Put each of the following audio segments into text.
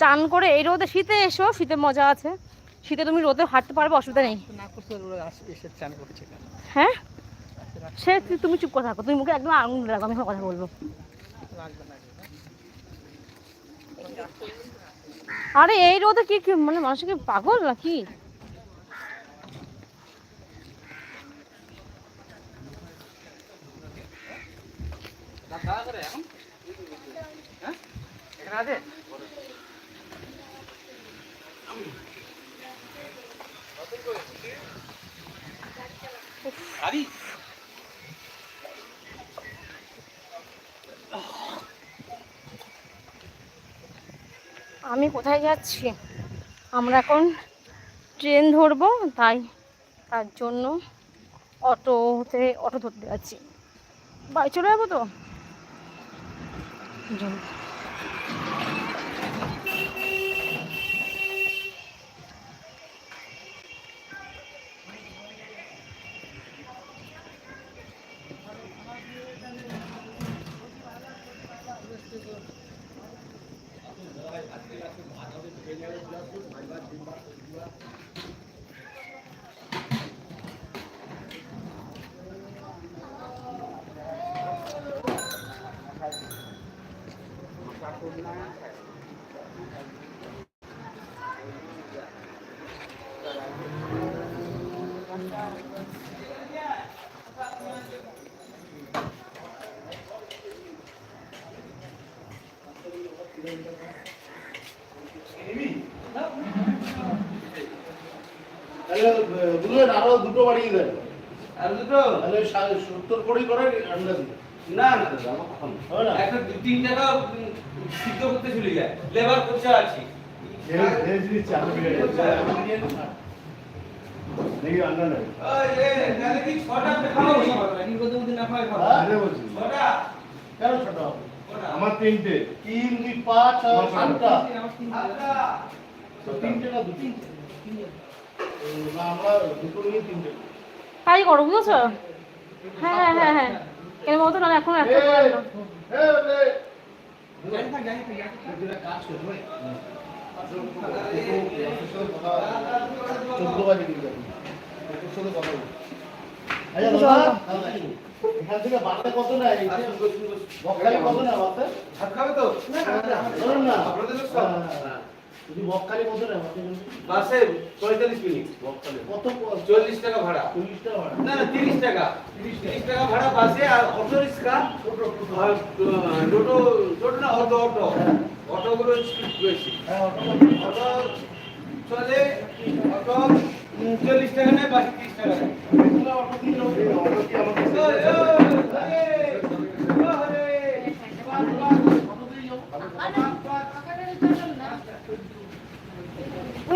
চান করে এই রোদে শীতে এসো শীতে মজা আছে। শীতে তুমি রোদে হাঁটতে পারবে অসুবিধা নেই। হ্যাঁ? সে তুমি চুপ করে থাকো তুমি মুখে একদম আঙুল রাখো আমি কথা বলব। আরে এই রোদে কি কি মানে মানুষ কি পাগল নাকি? দাদা করে এখন হ্যাঁ এখানে আছে আরে আমি কোথায় যাচ্ছি? আমরা এখন ট্রেন ধরবো, তাই তার জন্য অটোতে অটো ধরতে যাচ্ছি। বাড়ি চলে যাব তো? এই জন্য। তাহলে আরও দুটো বাড়িয়ে দেন। আর দুটো? তাহলে সত্তর করে করে আন্ডা দিন। না না দাদা আমার কথা না। হবে না? একটা দু তিন টাকা সিদ্ধ করতে চলে যায়। লেবার খরচা আছে। হবে? আমার তিনটে। তিন দুই পাঁচ তিনটে। না নিয়ে তিনটে। তাই করো বুঝেছ হ্যাঁ হ্যাঁ হ্যাঁ হ্যাঁ। এর মতো না এখন একটা করে আচ্ছা কত না। এই বকখালি কত না বাসে হ্যাঁ। যদি বকখালি কত পঁয়তাল্লিশ মিনিট চল্লিশ টাকা ভাড়া। চল্লিশ টাকা ভাড়া। না না তিরিশ টাকা। তিরিশ টাকা। ভাড়া বাসে আর অটো রিক্সা। টোটো টোটো। না অটো অটো। অটোগুলো স্পিড বেশি। হ্যাঁ অটো চলে অটো চল্লিশ টাকা নেয় বাসে তিরিশ টাকা নেয়। অটো কি আমাদের ওই, ওই, ওরে, ওরে, বাস, বাস, অটো দিয়ে যাব। বাস, বাস। না এখানে তো হয় দাদা না দাদা তুমি পাকাটা ছাড়ান দাদা ও, বসে বসে দিয়ে গরম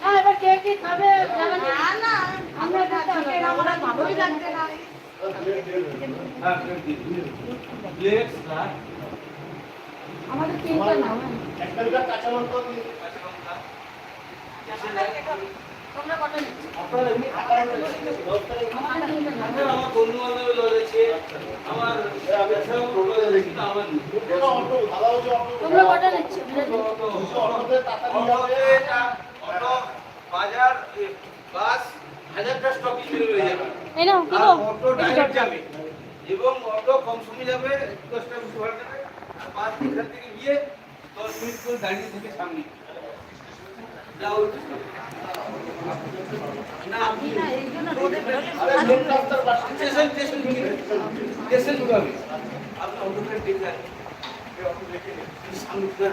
না। এবার কে কি খাবে আমরা খেতে আমরা ভালোই লাগছে না। আমাদের তিনটা নাও একটা কাঁচা লঙ্কা কাঁচা লঙ্কা। তোমরা কটা নিচ্ছ আপনারা এমনি আকার। আমরা বন্ধু বান্ধব রয়েছে আমার ব্যবসাও রয়েছে কিন্তু আমার। তোমরা কটা নিচ্ছ এই নাও কি আর গো অটো ডাইরেক্ট যাবে এবং অটো কম সময় যাবে দশটা বেশি ভাড়া দেবে আর বাস এখান থেকে গিয়ে দশ মিনিট করে দাঁড়িয়ে থেকে সামনে যাও না আপনি আরে লোক রাস্তার পাশে। স্টেশন স্টেশন ঢুকে স্টেশন ঢুকাবে আপনি অটোটা দেখবেন এই অটো দেখে সামনে আপনার